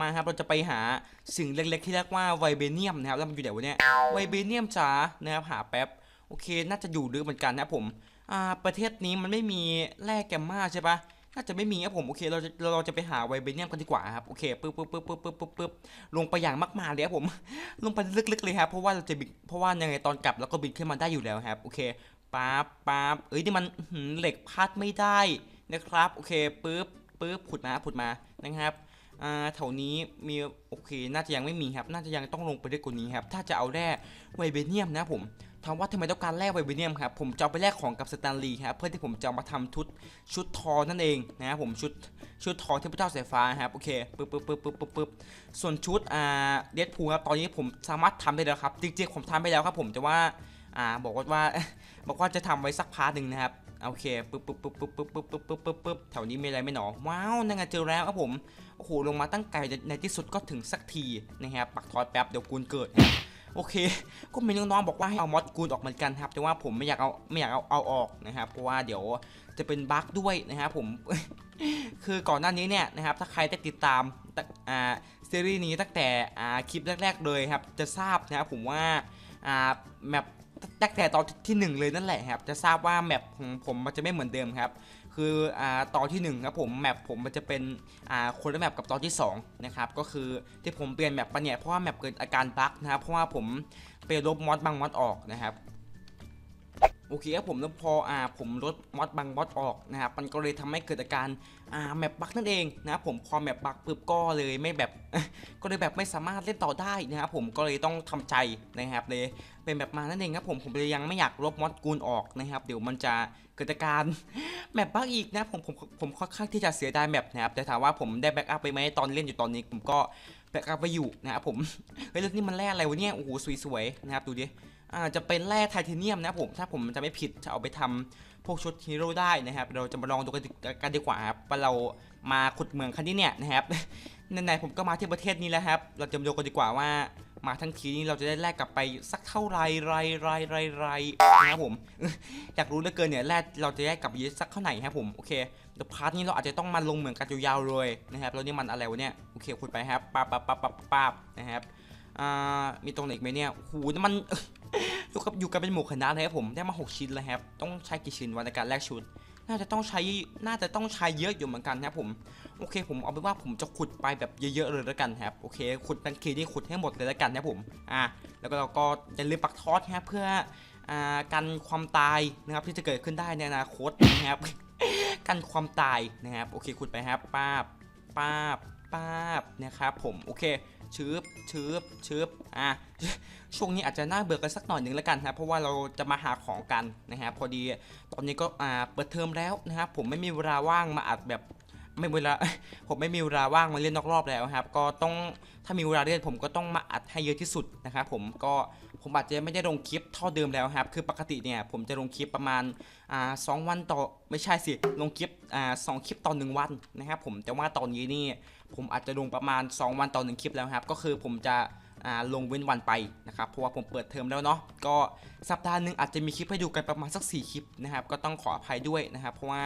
มาครับเราจะไปหาสิ่งเล็กๆที่เรียกว่าไวเบเนียมนะครับแล้วมันอยู่ไหนวะเนี่ยไวเบเนียมจ๋านะครับหาแป๊บโอเค น่าจะอยู่ลึกเหมือนกันนะผมอ่าประเทศนี้มันไม่มีแร่แกมมาใช่ปะน่าจะไม่มีครับผมโอเคเราจะเราจะไปหาไวเบเนียมกันดีกว่าครับโอเคปึ๊บปึ๊บปึ๊บปึ๊บปึ๊บปึ๊บปึ๊บลงไปอย่างมากมายเลยครับผม ลงไปลึกๆเลยครับเพราะว่าเราจะบินเพราะว่ายังไงตอนกลับเราก็บินขึ้นมาได้อยู่แล้วครับโอเคปั๊บปั๊บเอ้ยนี่มันเหล็กพาดไม่ได้นะครับโอเคปึ๊บปึ๊บขุดมาขุดมานะครับ อ่าแถวนี้มีโอเคน่าจะยังไม่มีครับน่าจะยังต้องลงไปด้วยกว่านี้ครับถ้าจะเอาแร่ไวเบเนียมนะผมถามว่าทำไมต้องการแร่ไวเบเนียมครับผมจะเอาไปแลกของกับสแตนลีย์ครับเพื่อที่ผมจะมาทำชุดชุดทอนั่นเองนะครับผมชุดชุดทอเทพเจ้าสายฟ้าครับโอเคปึ๊บปึ๊บปึ๊บปึ๊บปึ๊บปึ๊บส่วนชุดอ่าเดดพูครับตอนนี้ผมสามารถทำได้แล้วครับจริงๆผมทำไปแล้วครับผมแต่ว่าอ่าบอกว่าว่าบอกว่าจะทำไว้สักพาร์ทหนึ่งนะครับ โอเคปึ๊บปึ๊บปึ๊บปึ๊บปึ๊บปึ๊บปึ๊บปึ๊บปึ๊บปึ๊บแถวนี้มีอะไรไหมหนอว้าวนั่นไงเจอแล้วครับผมโอ้โหลงมาตั้งไกลในที่สุดก็ถึงสักทีนะครับปักทอดแป๊บเดี๋ยวกูนเกิดโอเค ก็มีน้องๆบอกว่าให้เอามอดกูนออกเหมือนกันครับแต่ว่าผมไม่อยากเอาไม่อยากเอาเอาออกนะครับเพราะว่าเดี๋ยวจะเป็นบั๊กด้วยนะครับผมคือก่อนหน้านี้เนี่ยนะครับถ้าใครได้ติดตามอ่าซีรีส์นี้ตั้งแต่อ่าคลิปแรก ๆ เลยครับจะทราบนะครับผมว่าอ่าแมป ตั้งแต่ตอนที่หนึ่งเลยนั่นแหละครับ จะทราบว่าแมปของผมมันจะไม่เหมือนเดิมครับ คืออ่าตอนที่1ครับผมแมปผมมันจะเป็นอ่าคนละแมปกับตอนที่2นะครับก็คือที่ผมเปลี่ยนแมปไปเนี่ยเพราะว่าแมปเกิดอาการบั๊กนะครับเพราะว่าผมไปลบมอดบางมอดออกนะครับ โอเคครับผมแล้วพออ่าผมลดมอดบางมอดออกนะครับมันก็เลยทำให้เกิดอาการอ่าแมปบักนั่นเองนะครับผมพอแมปบักปุ๊บก็เลยไม่แบบก็เลยแบบไม่สามารถเล่นต่อได้นะครับผมก็เลยต้องทำใจนะครับเลยเป็นแบบมานั่นเองครับผมผมเลยยังไม่อยากลบมอดกูนออกนะครับ เดี๋ยวมันจะเกิดอาการแมปบักอีกนะผมผมผมค่อนข้างที่จะเสียดายแมปนะครับแต่ถามว่าผมได้แบ็กอัพไปไหมตอนเล่นอยู่ตอนนี้ผมก็แบ็กอัพไปอยู่นะครับผมเฮ้ยแล้วนี่มันแร่อะไรวะเนี่ยโอ้โหสวยๆนะครับดูดิ จะเป็นแร่ไทเทเนียมนะผมถ้าผมจะไม่ผิดจะเอาไปทำพวกชุดฮีโร่ได้นะครับ เราจะมาลองดูกันกันดีกว่าครับว่าเรามาขุดเมืองคันนี้เนี่ยนะครับไหนๆผมก็มาที่ประเทศนี้แล้วครับ เราจะมาดูกันดีกว่าว่ามาทั้งทีนี้เราจะได้แลกกลับไปสักเท่าไรไรไรไรไรนะครับผมอยากรู้เหลือเกินเนี่ยแรกเราจะได้กลับไปเยอะสักเท่าไหร่ครับผมโอเคเดี๋ยวพาร์ทนี้เราอาจจะต้องมาลงเหมือนกันยาวๆเลยนะครับแล้วนี่มันอะไรวะเนี่ยโอเคคุยไปครับปั๊บปั๊บปั๊บปั๊บปั๊บนะครับอ่ามีตรงไหนอีกไหมเนี่ยหูมัน อยู่กับอยู่กันเป็นหมู่คณะเลยครับผมได้มา 6 ชิ้นแล้วครับต้องใช้กี่ชิ้นวันในการแลกชุด น่าจะต้องใช้น่าจะต้องใช้เยอะอยู่เหมือนกันครับผมโอเค ผมเอาเป็นว่าผมจะขุดไปแบบเยอะๆเลยแล้วกันครับโอเคขุดทันทีนี่ขุดให้หมดเลยแล้วกันนะครับผมอ่าแล้วก็เราก็อย่าลืมปักทอดครับเพื่ออ่ากันความตายนะครับที่จะเกิดขึ้นได้ในอนาคตนะครับกันความตายนะครับโอเคขุดไปครับป้าบป้าบป้าบนะครับผมโอเค ชืบชืบชืบอะช่วงนี้อาจจะน่าเบื่อกันสักหน่อยหนึ่งแล้วกันครับเพราะว่าเราจะมาหาของกันนะครับพอดีตอนนี้ก็อ่าเปิดเทอมแล้วนะครับผมไม่มีเวลาว่างมาอัดแบบ ไม่มีเวลา ผมไม่มีเวลาว่างมาเล่นนอกรอบแล้วครับ ก็ต้องถ้ามีเวลาเล่นผมก็ต้องมาอัดให้เยอะที่สุดนะครับผมก็ผมอาจจะไม่ได้ลงคลิปเท่าเดิมแล้วครับ คือปกติเนี่ยผมจะลงคลิปประมาณอ่าสองวันต่อไม่ใช่สิลงคลิปอ่าสองคลิปต่อหนึ่งวันนะครับผมแต่ว่าตอนนี้นี่ผมอาจจะลงประมาณ 2 วันต่อหนึ่งคลิปแล้วครับ ก็คือผมจะ ลงเว้นวันไปนะครับเพราะว่าผมเปิดเทอมแล้วเนาะก็สัปดาห์หนึ่งอาจจะมีคลิปให้ดูกันประมาณสัก 4 คลิปนะครับก็ต้องขออภัยด้วยนะครับเพราะว่า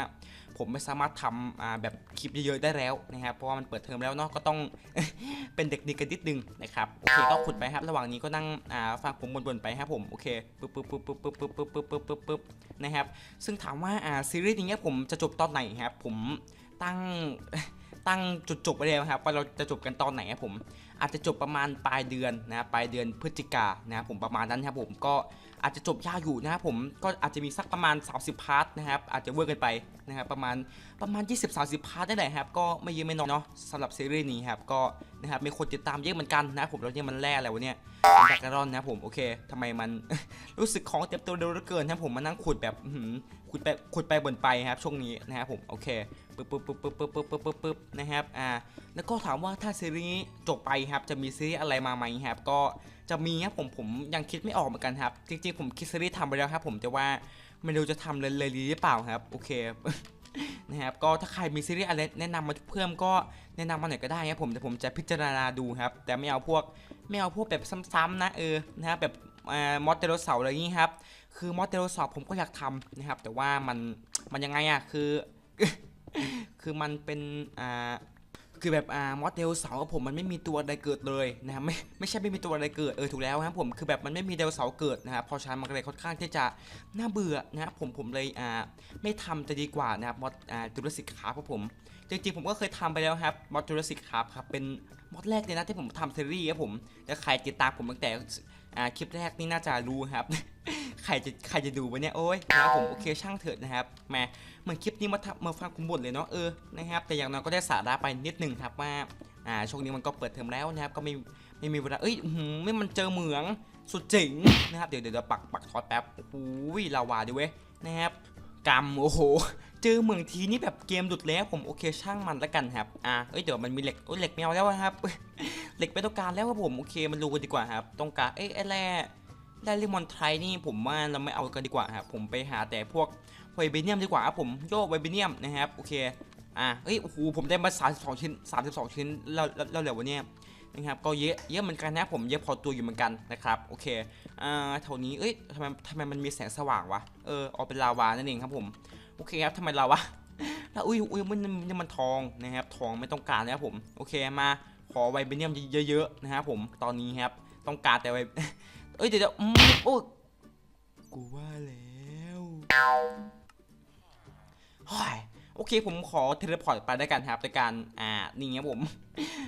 ผมไม่สามารถทำแบบคลิปเยอะๆได้แล้วนะครับเพราะว่ามันเปิดเทอมแล้วเนาะก็ต้องเป็นเด็กดีกันนิดนึงนะครับโอเคก็ขุดไปครับระหว่างนี้ก็นั่งอ่าฟังผมบ่นๆไปครับผมโอเคปึ๊บปึ๊บปึ๊บปึ๊บปึ๊บปึ๊บปึ๊บปึ๊บปึ๊บปึ๊บปึ๊บนะครับซึ่งถามว่าซีรีส์นี้ยผมจะจบตอนไหนครับผมตั้ง ตั้งจุดจบไปแล้วครับว่าเราจะจบกันตอนไหนครับผมอาจจะจบประมาณปลายเดือนนะปลายเดือนพฤศจิกานะครับผมประมาณนั้นครับผมก็อาจจะจบยากอยู่นะครับผมก็อาจจะมีสักประมาณ 30 พาร์ทนะครับอาจจะเวอร์กันไปนะครับประมาณประมาณ 20-30 พาร์ทได้แหละครับก็ไม่เยอะไม่น้อยเนาะสำหรับซีรีส์นี้ครับก็นะครับมีคนติดตามเยอะเหมือนกันนะครับผมแล้วเนี่ยมันแร่อะไรวะเนี่ยแบกการอนนะครับผมโอเคทำไมมันรู้สึกของเต็มตัวเร็วเหลือเกินนะครับผมมานั่งขุดแบบ ขุดไปขุดไปบนไปครับช่วงนี้นะครับผมโอเคปึ๊บปึ๊บปึ๊บปึ๊บปึ๊บปึ๊บปึ๊บปึ๊บนะครับอ่าแล้วก็ถามว่าถ้าซีรีส์จบไปครับจะมีซีรีส์อะไรมาไหมครับก็จะมีครับผมผมยังคิดไม่ออกเหมือนกันครับจริงๆผมคิดซีรีส์ทำไปแล้วครับผมแต่ว่าไม่รู้จะทำเลยเลยดีหรือเปล่าครับโอเคนะครับก็ถ้าใครมีซีรีส์อะไรแนะนำมาเพิ่มก็แนะนำมาหน่อยก็ได้ครับผมแต่ผมจะพิจารณาดูครับ แต่ไม่เอาพวกไม่เอาพวกแบบซ้ำๆนะเออนะครับแบบมอสเตโรเสาอะไรอย่างนี้ครับ คือมอสเตโรสาร์ผมก็อยากทำนะครับ แต่ว่ามันมันยังไงอะคือ คือมันเป็นอ่าคือแบบอ่ามอสเดลเสาร์ผมมันไม่มีตัวใดเกิดเลยนะครับไม่ไม่ใช่ไม่มีตัวใดเกิดเออถูกแล้วครับผมคือแบบมันไม่มีเดลเสาร์เกิดนะครับพราะฉะนั้นมันก็เลยค่อนข้างที่จะน่าเบื่อนะครับผมผมเลยอ่าไม่ทำจะดีกว่านะครับมอสอ่าจูราสิกคาร์ครับผมจริงๆผมก็เคยทำไปแล้วครับมอสจูราสิกคาร์ครับเป็นมอสแรกเลยนะที่ผมทำซีรีส์ครับผมแล้วใครติดตามผมตั้งแต่อ่าคลิปแรกนี่น่าจะรู้ครับ ใครจะใครจะดูวะเนี่ยโอ้ยนะครับผมโอเคช่างเถิดนะครับแหมเหมือนคลิปนี้มาทำมาฟังคุณบ่นเลยเนาะเออนะครับแต่อย่างน้อยก็ได้สาระไปนิดหนึ่งครับว่าอ่าช่วงนี้มันก็เปิดเทอมแล้วนะครับก็ไม่ไม่มีเวลาเอ้ยหือไม่มันเจอเหมืองสุดเจ๋งนะครับเดี๋ยวเดี๋ยวปักปักทอดแป๊บโอ้ยลาวาดิเว้ยนะครับกำโอ้โห เจอเหมืองทีนี่แบบเกมดุดแล้วผมโอเคช่างมันแล้วกันครับอ่าเอ้ยเดี๋ยวมันมีเหล็กโอ้ยเหล็กไม่เอาแล้วอะครับเหล็กไม่ต้องการแล้วครับผมโอเคมันรู้กันดีกว่าครับต้องการเอ้ยอ้แร่ ได้ลิมอนไทรนี่ผมว่าเราไม่เอากันดีกว่าครับผมไปหาแต่พวกไวเบเนียมดีกว่าครับผมโยกไวเบเนียมนะครับโอเคอะเอ้ยโอ้โหผมได้มา32 ชิ้น 32 ชิ้นแล้วแล้วแล้วเหลือวันเนี้ยนะครับก็เยอะเยอะเหมือนกันนะผมเยอะพอตัวอยู่เหมือนกันนะครับโอเคอ่าแถวนี้เอ้ยทำไมทำไมมันมีแสงสว่างวะเออเอาเป็นลาวานั่นเองครับผมโอเคครับทำไมลาวะแล้วอุ้ยอุ้ยมันมันมันทองนะครับทองไม่ต้องการนะครับผมโอเคมาขอไวเบเนียมเยอะๆนะครับผมตอนนี้ครับต้องการแต่ไว เอ้ยเดี๋ยวเดี๋ยวอืมโอ้ยกูว่าแล้วเฮ้ยโอเคผมขอเทเลพอร์ตไปได้กันครับในการอ่านี่ครับผม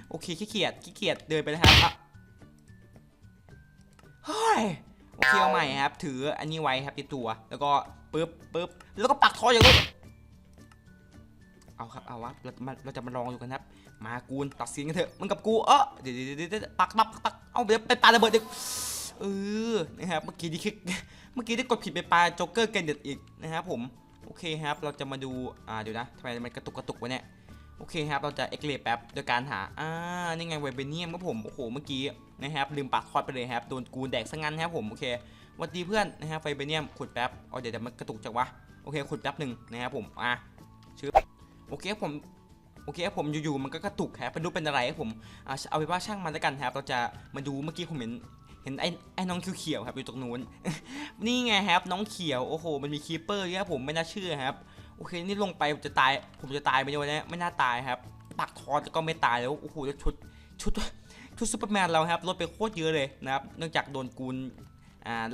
โอเคขี้เกียจขี้เกียจเดินไปนะครับอะเฮ้ยโอเคเอาใหม่ครับ ถืออันนี้ไว้ครับติดตัว แล้วก็ปึ๊บปึ๊บแล้วก็ปักทออย่างนี้เอาครับเอาวะเรามาเราจะมาลองดูกันครับ มากูนตัดสินกันเถอะมึงกับกูเออเดี๋ยวเดี๋ยวเดี๋ยวเดี๋ยวปักปักปักปักเอาไปไปปาระเบิดเดี๋ยว เออนะครับเมื่อกี้ที่คลิกเมื่อกี้ได้กดผิดไปปลาโจ๊กเกอร์เกนเด็ดอีกนะครับผมโอเคครับเราจะมาดูอ่าเดี๋ยวนะทำไมมันกระตุกกระตุกวะเนี่ยโอเคครับ เราจะเอ็กเลแป๊บโดยการหา อ่า นี่ไงไวเบเนียมครับผม โอ้โห เมื่อกี้นะครับ ลืมปักคอดไปเลยครับ โดนกูนแดกซะงั้นครับผม โอเคสวัสดีเพื่อนนะครับไวเบเนียมขุดแป๊บอ๋อเดี๋ยวเดี๋ยวมันกระตุกจังวะ โอเค ขุดแป๊บหนึ่งนะครับผม อะชื่อโอเคผม โอเคผมอยู่ๆ มันก็กระตุกครับไม่รู้เป็นอะไรครับผม เอาไปนว่าช่างมันแล้วกันครับ เราจะมาดูเมื่อกี้ผมเห็น เห็นไอ้ไอ้น้องเขียวๆครับอยู่ตรงนู้น นี่ไงครับ น้องเขียวโอ้โห มันมีคีเปอร์เยครับผมไม่น่าเชื่อครับโอเคนี่ลงไปผมจะตาย ผมจะตายไปในวันนี้ไม่น่าตายครับปักทอนก็ไม่ตายแล้วโอ้โหชุดชุดชุดซูเปอร์แมนเราครับลดไปโคตรเยอะเลยนะครับเนื่องจากโดนกูล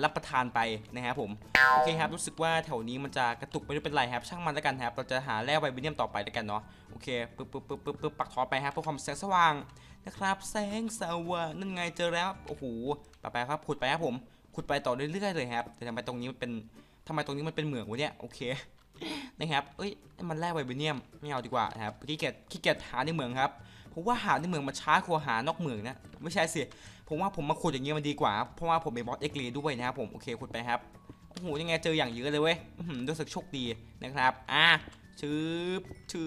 รับประทานไปนะครับผมโอเคครับรู้สึกว่าแถวนี้มันจะกระตุกไม่รู้เป็นไรครับช่างมันแล้วกันครับเราจะหาแร่ไวเบเนียมต่อไปแล้วกันเนาะโอเคปึ๊บปึ๊บปึ๊บปึ๊บปึ๊บปักทอไปครับเพื่อความแสงสว่างนะครับแสงสว่างนั่นไงเจอแล้วโอ้โหไปไปครับขุดไปครับผมขุดไปต่อเรื่อยๆเลยครับแต่ทำไมตรงนี้มันเป็นทำไมตรงนี้มันเป็นเหมืองวะเนี่ยโอเคนะครับเอ้ยมันแร่ไวเบเนียมไม่เอาดีกว่านะครับขี้เกียจขี้เกียจหาในเหมืองครับ ผมว่าหาในเหมืองมันช้ากว่าหานอกเหมืองนะ ไม่ใช่สิ ผมว่าผมมาขุดอย่างเงี้ยมันดีกว่า เพราะว่าผมเป็นบอสเอ็กเลด้วยนะครับผม โอเคขุดไปครับ โอ้โหยังไงเจออย่างเยอะเลยเว้ยรู้สึกโชคดีนะครับ อะชืบชื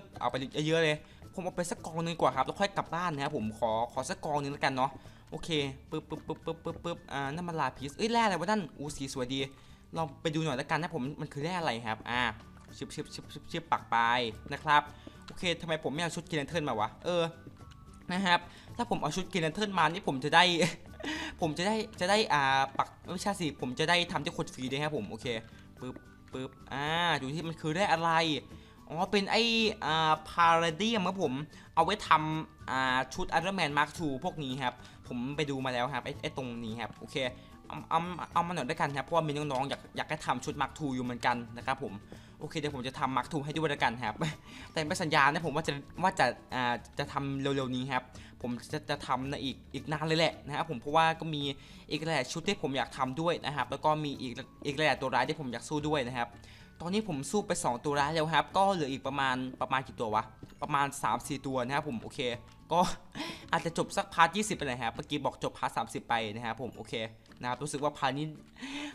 บเอาไปเยอะๆเลย ผมเอาไปสักกองนึงกว่าครับ แล้วค่อยกลับบ้านนะครับผม ขอ ขอสักกองนึงแล้วกันเนาะ โอเค ปึ๊บปึ๊บปึ๊บปึ๊บปึ๊บปึ๊บอ่านั่นมันลาพิสเอ้ย แร่อะไรวะนั่น อู้สีสวยดี ลองไปดูหน่อยแล้วกันนะผม มันคือแร่อะไรครับ อ่าชิบชิบชิบชิบชิบปักไปนะครับ โอเคทำไมผมไม่เอาชุดกินเลนเทิร์นมาวะ เออ นะครับ ถ้าผมเอาชุดกินเลนเทิร์นมา นี่ผมจะได้ ผมจะได้ จะได้ อ่า ปักไม่ใช่สิ ผมจะได้ทำที่ขุดฟรีด้วยครับผม โอเค ปึ๊บปึ๊บอ่า ดูที่มันคือได้อะไร อ๋อ เป็นไอ้อ่า พาราเดียมครับผม เอาไว้ทำอ่า ชุด Iron Man Mark II พวกนี้ครับ ผมไปดูมาแล้วครับ ไอ้ไอ้ตรงนี้ครับ โอเค เอาเอามาหน่อยด้วยกันครับเพราะว่ามีน้องๆอยากอยากให้ทำชุด Mark II อยู่เหมือนกันนะครับผมโอเคเดี๋ยวผมจะทำ Mark II ให้ด้วยกันครับ แต่ไม่สัญญานะผมว่าจะว่าจะอ่าจะทำเร็วๆนี้ครับ ผมจะจะทำในอีกอีกนานเลยแหละนะครับผมเพราะว่าก็มีอีกหลายชุดที่ผมอยากทำด้วยนะครับ แล้วก็มีอีกอีกหลายตัวร้ายที่ผมอยากสู้ด้วยนะครับ ตอนนี้ผมสู้ไป 2 ตัวร้ายแล้วครับ ก็เหลืออีกประมาณประมาณกี่ตัววะประมาณ 3-4 ตัวนะครับผมโอเค ก็อาจจะจบสักพาร์ท20ไปเลยครับเมื่อกี้บอกจบพาร์ท30ไปนะครับผมโอเคนะครับรู้สึกว่าพาร์ทนี้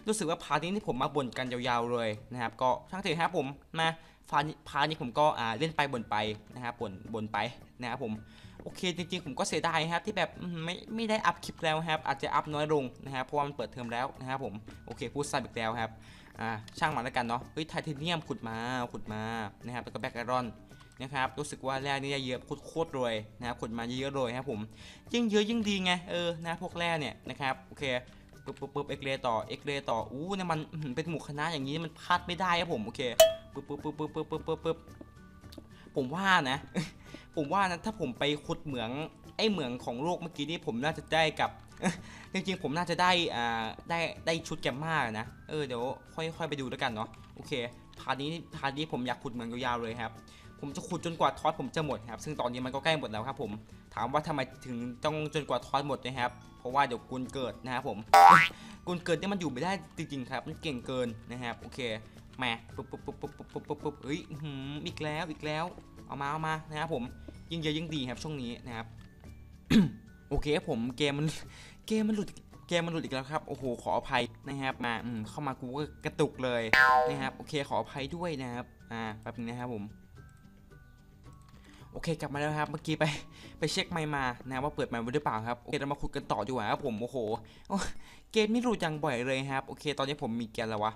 รู้สึกว่าพาร์ทนี้ที่ผมมาบ่นกันยาวๆเลยนะครับก็ช่างเถอะครับผมมาพาร์ทนี้พาร์ทนี้ผมก็อ่าเล่นไปบ่นไปนะครับบ่นบ่นไปนะครับผมโอเคจริงๆผมก็เสียดายครับที่แบบไม่ไม่ได้อัพคลิปแล้วครับอาจจะอัพน้อยลงนะครับเพราะว่ามันเปิดเทอมแล้วนะครับผมโอเคพูดซ้ำอีกแล้วครับอ่าช่างมันแล้วกันเนาะเฮ้ยไทเทเนียมขุดมาขุดมานะครับแล้วก็แบคไอรอน นะครับรู้สึกว่าแร่นี่เยอะโคตรๆเลยนะครับขุดมาเยอะๆเลยครับผมยิ่งเยอะยิ่งดีไงเออนะพวกแร่เนี่ยนะครับโอเคปึ๊บปึ๊บปึ๊บเอ็กเรต่อเอ็กเรต่ออู้เนี่ยมันเป็นหมู่คณะอย่างนี้มันพลาดไม่ได้ครับผมโอเคปึ๊บปึ๊บปึ๊บปึ๊บปึ๊บปึ๊บปึ๊บปึ๊บผมว่านะ ผมว่านะถ้าผมไปขุดเหมืองไอ้เหมืองของโลกเมื่อกี้นี่ผมน่าจะได้กับจริงๆผมน่าจะได้อ่าได้ได้ชุดแกมมานะเออเดี๋ยวค่อยค่อยไปดูแล้วกันเนาะโอเคพาร์ทนี้พาร์ทนี้ผมอยากขุดเหมืองยาวๆเลยครับ ผมจะขุดจนกว่าทอสผมจะหมดครับซึ่งตอนนี้มันก็ใกล้หมดแล้วครับผมถามว่าทำไมถึงต้องจนกว่าทอสหมดนะครับ เพราะว่าเดี๋ยวกุลเกิดนะครับผมกุลเกิดเนี่ยมันอยู่ไม่ได้จริงๆครับ มันเก่งเกินนะครับโอเคมาปุ๊บปุ๊บปุ๊บปุ๊บปุ๊บปุ๊บปุ๊บปุ๊บเฮ้ยอีกแล้วอีกแล้วเอามาเอามานะครับผมยิ่งเยอะยิ่งดีครับช่วงนี้นะครับโอเคผมเกมมันเกมมันหลุดเกมมันหลุดอีกแล้วครับโอ้โหขออภัยนะครับมาเข้ามากูก็กระตุกเลยนะครับโอเคขออภัยด้วยนะครับอ่าแป๊บนึงนะครับผม โอเคกลับมาแล้วครับ เมื่อกี้ไปไปเช็คไมค์มานะว่าเปิดไมค์ไว้หรือเปล่าครับโอเคเรามาคุยกันต่อดีกว่าครับผมโอ้โหโอ้เกมนี่หลุดอย่างบ่อยเลยครับโอเค ตอนนี้ผมมีแกนแล้ววะ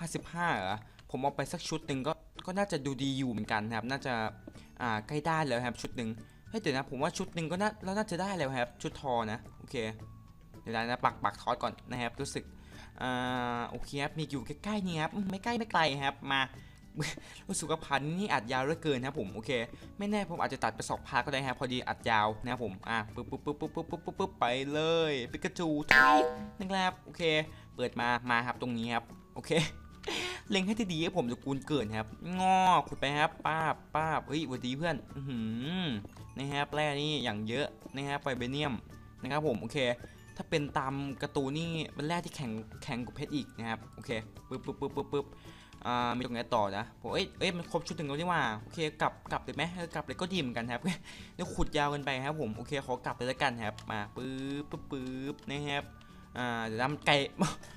55เหรอผมเอาไปสักชุดหนึ่งก็ก็น่าจะดูดีอยู่เหมือนกันครับ น่าจะอ่าใกล้ได้แล้วครับชุดหนึ่งเฮ้ยเดี๋ยวนะผมว่าชุดหนึ่งก็น่าแล้วน่าจะได้แล้วครับ ชุดทอนะโอเคเดี๋ยวนะปักปักทอดก่อนนะครับรู้สึกอ่าโอเคครับมีอยู่ใกล้ๆนี่ครับไม่ใกล้ไม่ไกลครับมา รู้สึกว่าพันนี่อัดยาวเหลือเกินนะผมโอเค ไม่แน่ผมอาจจะตัดไปสองพาร์ก็ได้ฮะพอดีอัดยาวนะผมอะปึ๊บปึ๊บปึ๊บปึ๊บปึ๊บปึ๊บปึ๊บไปเลยปิกาจูทุยนะแรับโอเค เปิดมามาครับตรงนี้ครับโอเคเล็งให้ดีๆผมจะกูนเกิดครับ งอขุดไปครับป้าป้าเฮ้ยวันดีเพื่อนอื้มนะครับแร่นี่อย่างเยอะนะครับไฟเบเนียมนะครับผมโอเค ถ้าเป็นตามกระตูนี่เป็นแร่ที่แข็งแข็งกว่าเพชรอีกนะครับโอเคปึ๊บปึ๊บปึ๊บปึ๊บ อ่ามีตรงไหนต่อนะผมเอ้ยเอ้ยมันครบชุดถึงแล้วนี่ว่าโอเคกลับกลับเลยไหมกลับเลยก็ดีเหมือนกันครับเดี๋ยวขุดยาวกินไปครับผมโอเคขอกลับเลยแล้วกันครับมาปึ๊บปึ๊บปึ๊บนะครับอ่าเดี๋ยวนะมันไกล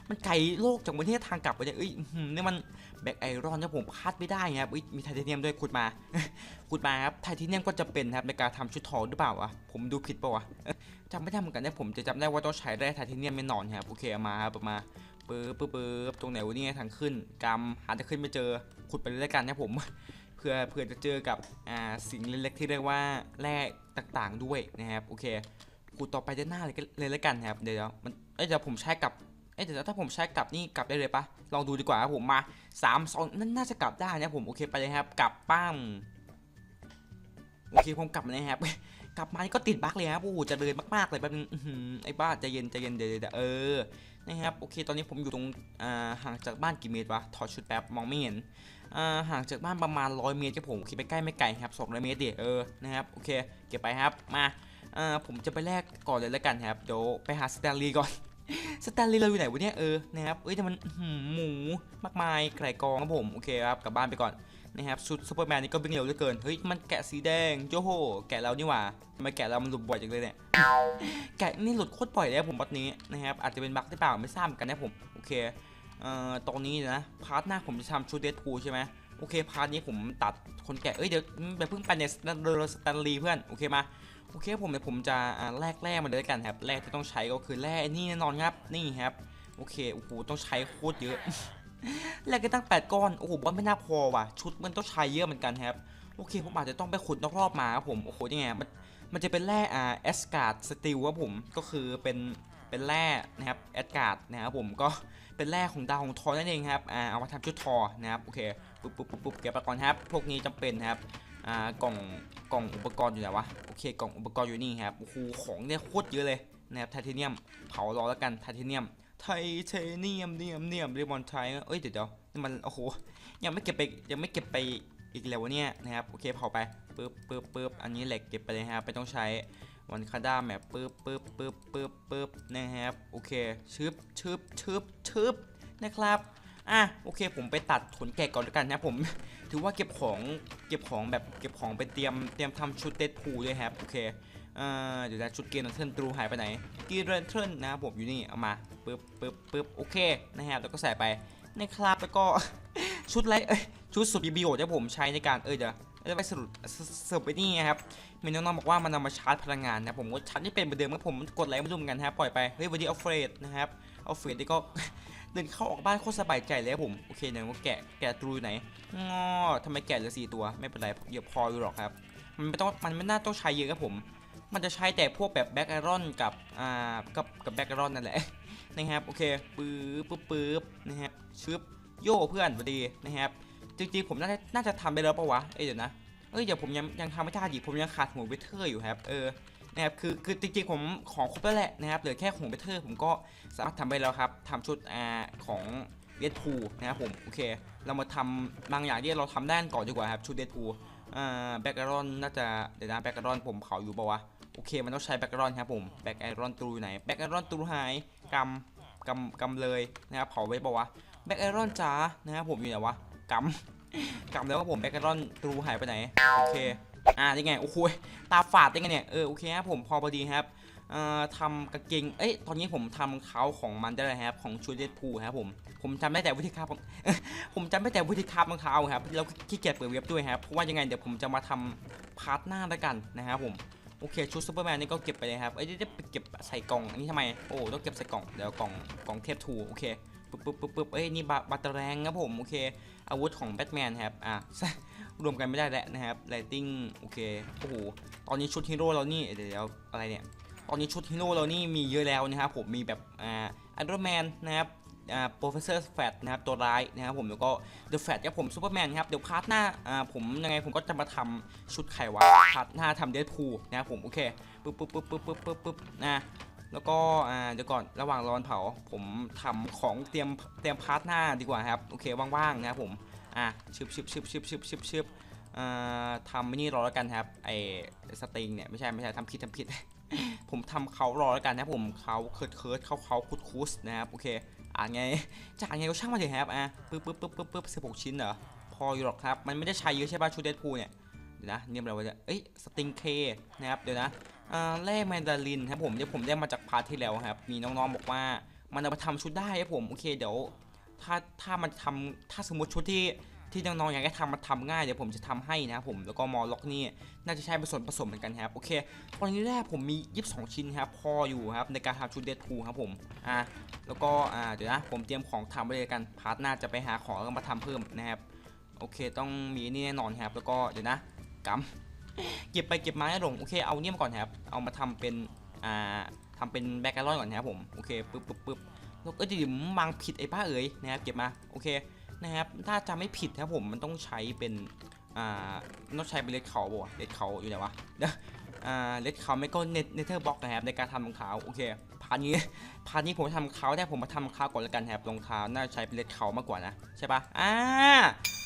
มันไกลโลกจากประเทศทางกลับไปเนี่ยเอ้ยนี่มันแบกไอรอนที่ผมพลาดไม่ได้ครับมีไทเทเนียมด้วยขุดมาขุดมาครับไทเทเนียมก็จะเป็นครับในการทำชุดทองหรือเปล่าวะผมดูผิดป่าวะจำไม่ได้เหมือนกันนะผมจะจำได้ว่าต้องใช้แร่ไทเทเนียมแน่นอนครับโอเคเอามาครับเอา ปึ๊บปึ๊บปึ๊บตรงไหนวะนี่ทางขึ้นกำหาจะขึ้นไม่เจอขุดไปเลยแล้วกันนะผมเพื่อเพื่อจะเจอกับอ่าสิ่งเล็กๆที่เรียกว่าแร่ต่างๆด้วยนะครับโอเคขุดต่อไปด้านหน้าเลยเลยแล้วกันครับเดี๋ยวมันเอ้ยเดี๋ยวผมใช้กับเอ้ยเดี๋ยวถ้าผมใช้กลับนี่กลับได้เลยปะลองดูดีกว่าครับผมมาสามสองนั่นน่าจะกลับได้นะผมโอเคไปเลยครับกลับป้ามโอเคผมกลับมาเลยครับ กลับมานี่ก็ติดบั๊กเลยครับโอ้โหจะเดินมากๆเลยแบบนึงไอ้บ้าใจเย็นใจเย็นเดี๋ยวเออนะครับโอเค ตอนนี้ผมอยู่ตรงอ่าห่างจากบ้านกี่เมตรวะถอดชุดแป๊บมองไม่เห็นอ่าห่างจากบ้านประมาณ100เมตรครับผมคิดไปใกล้ไม่ไกลครับ200เมตรเดี๋ยวเออนะครับโอเคเก็บไปครับมาอ่าผมจะไปแลกก่อนเลยแล้วกันครับเดี๋ยวไปหาสแตนลีย์ก่อน สแตนลีย์เราอยู่ไหนวะเนี่ยเออนะครับเอ้ยแต่มันหมูมากมายไก่กองครับผมโอเคครับกลับบ้านไปก่อนนะครับชุดซูเปอร์แมนนี่ก็วิ่งเร็วเหลือเกินเฮ้ยมันแกะสีแดงโจโหแกะเรานี่หว่าทำไมแกะเรามันหลุดบ่อยจังเลยเนี่ยแกะนี่หลุดโคตรบ่อยเลยครับผมบัดนี้นะครับอาจจะเป็นบั๊กหรือเปล่าไม่ทราบกันนะผมโอเคเอ่อตรงนี้นะพาร์ทหน้าผมจะทำชุดเดดพูใช่ไหมโอเคพาร์ทนี้ผมตัดคนแกะเอ้ยเดี๋ยวอย่าเพิ่งไปในสแตนลีเพื่อนโอเคมา โอเคผมเดี๋ยวผมจะแลกแร่มาเลยวกันครับแร่ที่ต้องใช้ก็คือแร่นี่แน่นอนครับนี่ครับโอเคโอ้โหต้องใช้โคตรเยอะแลกกันตั้ง 8 ก้อนโอ้โหว่าไม่น่าพอว่ะชุดมันต้องใช้เยอะเหมือนกันครับโอเคผมอาจจะต้องไปขุดนอกรอบมาครับผมโอ้โหยังไงมันมันจะเป็นแร่อ่าแอสการ์ดสติลครับผมก็คือเป็นเป็นแร่นะครับแอสการ์ดนะครับผมก็เป็นแร่ของดาวของทอนั่นเองครับอ่าเอามาทำชุดทอนะครับโอเคปุ๊บปุ๊บปุ๊บปุ๊บเก็บไปก่อนครับพวกนี้จำเป็นครับ อ่ากล่องกล่องอุปกรณ์อยู่ไหนวะโอเคกล่องอุปกรณ์อยู่นี่ครับโอ้โหของเนี่ยโคตรเยอะเลยนะครับไทเทเนียมเผารอแล้วกันไทเทเนียมไทเทเนียมเนียมเนียมเรียบอนไทเอ้ยเดี๋ยวเดี๋ยวนี่มันโอ้โหยังไม่เก็บไปยังไม่เก็บไปอีกแล้ววะเนี่ยนะครับโอเคเผาไปปึ๊บปึ๊บปึ๊บอันนี้เหล็กเก็บไปเลยครับไม่ต้องใช้วันคาด้าแมปปึ๊บปึ๊บปึ๊บปึ๊บปึ๊บนะครับโอเคชึบชึบชึบชึบนะครับ อะโอเค ผมไปตัดขนแกะก่อนแล้วกันนะผม ถือว่าเก็บของเก็บของแบบเก็บของไปเตรียมเตรียมทำชุดเดดพูลด้วยครับโอเคเอ่อเดี๋ยวนะชุดเกนเทิร์นตรูหายไปไหนกีเรนเทิร์นนะครับผมอยู่นี่เอามาปึ๊บปึ๊บปึ๊บโอเคนะครับแล้วก็ใส่ไปนะครับแล้วก็ชุดไรชุดสุดมีประโยชน์ที่ผมใช้ในการเออเดี๋ยวจะไปสรุปสสรุปไปนี่ไงครับมีน้องๆบอกว่ามันนำมาชาร์จพลังงานนะผมก็ชาร์จไม่เป็นเหมือนเดิมครับผมกดไลค์ไม่รู้เหมือนกันครับปล่อยไปเฮ้ยวันนี้เอาเฟรดนะครับเอาเฟรดนี่ก็ ดินเข้าออกบ้านโคตรสบายใจเลยผมโอเคเดี๋ยวว่าแกะแกะตรูไหนงอทำไมแกะเหลือสี่ตัวไม่เป็นไรเยอะพออยู่หรอกครับ มันไม่ต้องมันไม่น่าต้องใช้เยอะครับผม มันจะใช้แต่พวกแบบแบ็กไอรอนกับอ่ากับกับแบ็กไอรอนนั่นแหละนะครับโอเคปื๊บปึ๊บปึ๊บนะครับชึบโย่เพื่อนพอดีนะครับจริงๆผมน่าจะน่าจะทำไปแล้วปะวะเอ้ยเดี๋ยวนะเอ้ยเดี๋ยวผมยังยังทำไม่ได้ดิผมยังขาดหัวเวทเทอร์อยู่ครับเออ นะครับคือคือจริงๆผมของครบแล้วแหละนะครับเหลือแค่หัวเวทเทอร์ผมก็สามารถทำไปแล้วครับทำชุดอ่าของเดดพูนะครับผมโอเค เรามาทำบางอย่างที่เราทำได้กันก่อนดีกว่าครับชุดเดดพูอ่าแบ็กไอรอนน่าจะเดี๋ยวนะแบ็กไอรอนผมเผาอยู่ปะวะโอเคมันต้องใช้แบ็กไอรอนครับผมแบ็กไอรอนตูอยู่ไหนแบ็กไอรอนตูหายกำกำกำเลยนะครับเผาไว้ปะวะแบ็กไอรอนจ๋านะครับผมอยู่ไหนวะกำกลับแล้วครับผมแบ็กกรอนตูหายไปไหนโอเค อ่าได้ไงโอ้โหตาฝาดได้ไงเนี่ยเออโอเคครับผมพอพอดีครับเอ่อทำกางเกง เอ้ย ตอนนี้ผมทำเขาของมันได้แล้วครับ ของชูเดตพูครับผม ผมจำได้แต่วิธีคาบผมจำได้แต่วิธีคาบรองเท้าครับ แล้วขี้เกียจเปิดเว็บด้วยครับ เพราะว่ายังไงเดี๋ยวผมจะมาทำพาร์ทหน้าแล้วกันนะครับผม โอเคชุดซูเปอร์แมนนี่ก็เก็บไปเลยครับ เอ้ยเดี๋ยวเก็บใส่กล่อง อันนี้ทำไม โอ้ต้องเก็บใส่กล่อง เดี๋ยวกล่องกล่องเทปทูโอเค ปึ๊บปึ๊บปึ๊บปึ๊บเอ้ยนี่บัตรแรงครับผม โอเค อาวุธของแบทแมนครับ อะ รวมกันไม่ได้แล้วนะครับไลติงโอเคโอ้โหตอนนี้ชุดฮีโร่เรานี่เดี๋ยวเดี๋ยวอะไรเนี่ยตอนนี้ชุดฮีโร่เรานี่มีเยอะแล้วนะครับผมมีแบบอ่าไอรอนแมนนะครับอ่าโปรเฟสเซอร์แฟตนะครับตัวร้ายนะครับผมแล้วก็เดอะแฟตครับผมซูเปอร์แมนครับเดี๋ยวพาร์ทหน้าอ่าผมยังไงผมก็จะมาทำชุดไขวะพาร์ทหน้าทำเดดพูลนะครับผมโอเคปึ๊บปึ๊บปึ๊บปึ๊บปึ๊บปึ๊บปึ๊บนะแล้วก็อ่าเดี๋ยวก่อนระหว่างรอนเผาผมทำของเตรียมเตรียมพาร์ทหน้าดีกว่าครับโอเคว่างๆนะครับผม อะชึบชึบชึบชึบชึบชึบชึบอ่าทำไม่นี่รอแล้วกันครับไอสตริงเนี่ยไม่ใช่ไม่ใช่ทำผิดทำผิด ผมทำเขารอแล้วกันนะผมเขาเคิร์ดเคิร์ดเขาเขาคุดคุสนะครับโอเคอ่านไงจะอ่านไงก็ช่างมาเถอะครับอะปึ๊บปึ๊บปึ๊บปึ๊บปึ๊บสิบหกชิ้นเหรอพออยู่หรอกครับมันไม่ได้ใช้เยอะใช่ป่ะชูเดดพูเนี่ยเดี๋ยวนะเนี่ยอะไรวะเนี่ยเอ้ยสติงเคนะครับเดี๋ยวนะอ่าแร่แมนดารินครับผมเดี๋ยวผมได้มาจากพาร์ทที่แล้วครับมีน้องๆบอกว่ามันเอาไปทำชุดได้ครับผมโอเคเดี๋ยว ถ้าถ้ามันทำถ้าสมมติชุดที่ที่น้องๆอยากให้ทำมันทำง่ายเดี๋ยวผมจะทำให้นะครับผมแล้วก็มอล็อกนี่น่าจะใช้ผสมผสมเหมือนกันครับโอเคตอนนี้แรกผมมี 22 ชิ้นครับพออยู่ครับในการทำชุดเดดพูครับผมอ่าแล้วก็อ่าเดี๋ยวนะผมเตรียมของทำไว้เลยกันพาร์ทหน้าจะไปหาของแล้วมาทำเพิ่มนะครับโอเค ต้องมีนี่แน่นอนครับ แล้วก็เดี๋ยวนะกำเก็บไปเก็บมาให้ลงโอเคเอาเนี่ยมาก่อนครับเอามาทำเป็นอ่าทำเป็นแบ็กไอรอนก่อนนะครับผมโอเคปึ๊บปึ๊บปึ๊บ แล้วก็ดิมมังผิดไอ้ป้าเอ๋ยนะครับเก็บมาโอเคนะครับถ้าจะไม่ผิดนะครับผมมันต้องใช้เป็นอ่าต้องใช้เป็นเลดเขาบ่เลดเขาอยู่ไหนวะเดี๋ยวอ่าเลดเขาไม่ก็เนเนเธอร์บ็อกนะครับในการทำรองเท้าโอเคพาร์ทนี้พาร์ทนี้ผมทำเขาได้ผมมาทำรองเท้าก่อนแล้วกันครับรองเท้าน่าใช้เป็นเลดเขามากกว่านะใช่ปะอ่า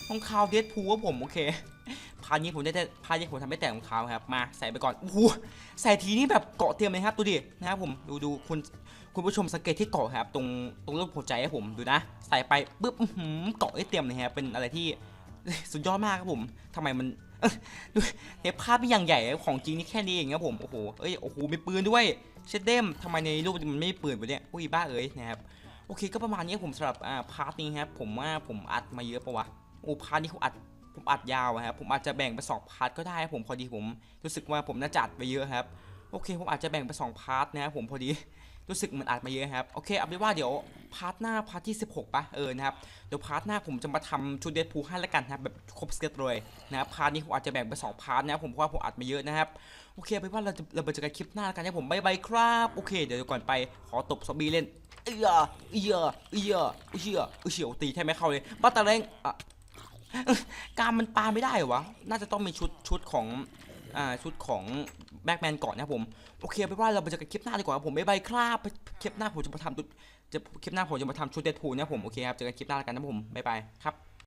รองเท้าเดดพูลผมโอเค พาร์ทนี้ผมได้แต่พาร์ทนี้ผมทำไม่แต่รองเท้าครับ มาใส่ไปก่อนโอ้โหใส่ทีนี่แบบเกาะเตรียมเลยครับดูดินะครับผมดูดูคุณคุณผู้ชมสังเกตที่เกาะครับ ตรงตรงรูปหัวใจครับผมดูนะ ใส่ไปปุ๊บหือเกาะให้เตรียมเลยครับเป็นอะไรที่สุดยอดมากครับผมทำไมมันเอ้ยดูเทปภาพที่อย่างใหญ่ของจริงนี่แค่นี้เองครับผมโอ้โหเอ้ยโอ้โหมีปืนด้วยเชดเดมทำไมในรูปมันไม่มีปืนวะเนี่ยอุ้ยบ้าเอ้ยนะครับโอเคก็ประมาณนี้ผมสำหรับอ่าพาร์ทนี้ครับผมว่าผมอัดมาเยอะปะวะโอ้พาร์ทนี้ผมอัด ผมอัดยาวอะครับผมอาจจะแบ่งเป็นสองพาร์ทก็ได้ครับผมพอดีผมรู้สึกว่าผมน่าจัดไปเยอะครับโอเค ผมอาจจะแบ่งเป็นสองพาร์ทนะครับผมพอดีรู้สึกเหมือนอัดมาเยอะครับโอเคเอาเป็นว่าเดี๋ยวพาร์ทหน้าพาร์ทที่ 16ปะเออนะครับเดี๋ยวพาร์ทหน้าผมจะมาทำชุดเดดพูลให้แล้วกันครับแบบครบเซตเลยนะครับพาร์ทนี้ผมอาจจะแบ่งเป็นสองพาร์ทนะครับผมเพราะว่าผมอัดมาเยอะนะครับโอเคเอาเป็นว่าเราจะเราไปเจอกันคลิปหน้าแล้วกันนะผมบายบายครับโอเคเดี๋ยวก่อนไปขอตบซอมบี้เล่นเอียเอียเอียเอียเอียตีแทบไม่เข้าเลยบัตตาแรงอะ การมันปาไม่ได้เหรอวะ น่าจะต้องมีชุดชุดของอ่าชุดของแบ็กแมนก่อนนะครับผม โอเคไปว่าเราไปเจอกันคลิปหน้าดีกว่าครับผมไม่ใบคราบคลิปหน้าผมจะมาทำจะคลิปหน้าผมจะมาทำชุดเดดพูลนะครับผม โอเคครับ เจอกันคลิปหน้าแล้วกันนะผมบ๊ายบายครับ